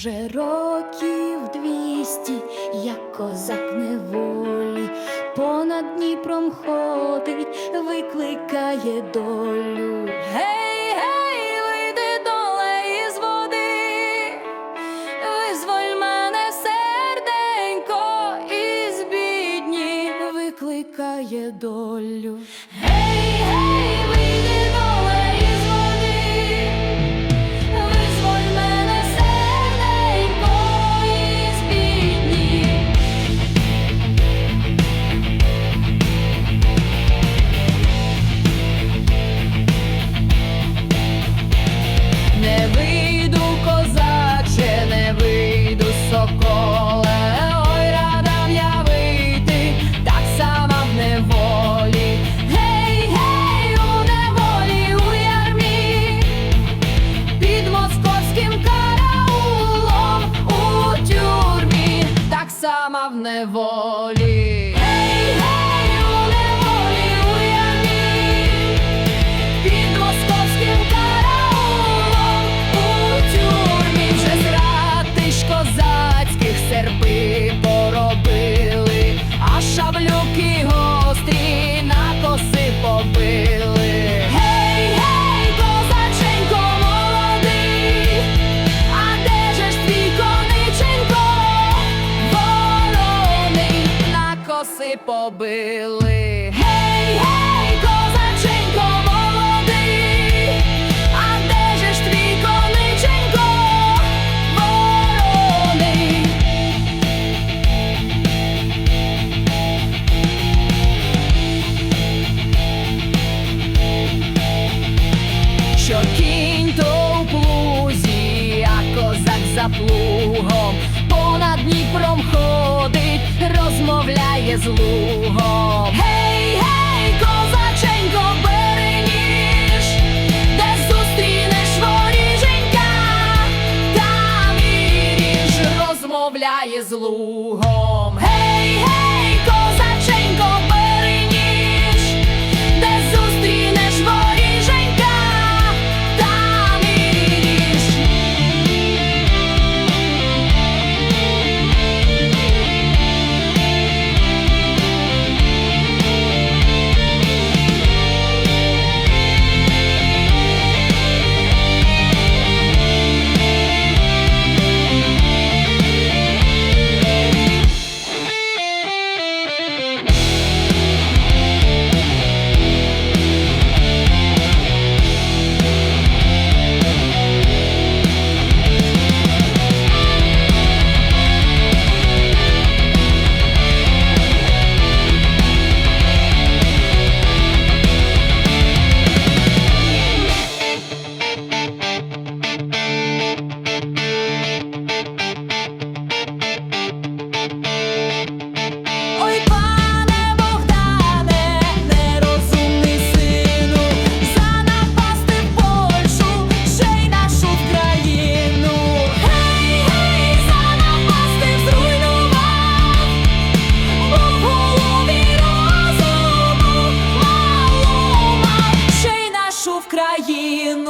вже років двісті, як козак неволі, понад Дніпром ходить, викликає долю. Гей, гей, вийди доле із води, визволь мене серденько із бідні, викликає долю. Побили. Гей, гей, козаченько молодий, а де твій кониченько вороний? що кінь то плузі, а козак за плугом понад Дніпром ходить, розмовляє з лугом. Гей, гей, козаченько, бери ніж, де зустрінеш воріженька, там і ріж розмовляє з лугом. Країну. Гей,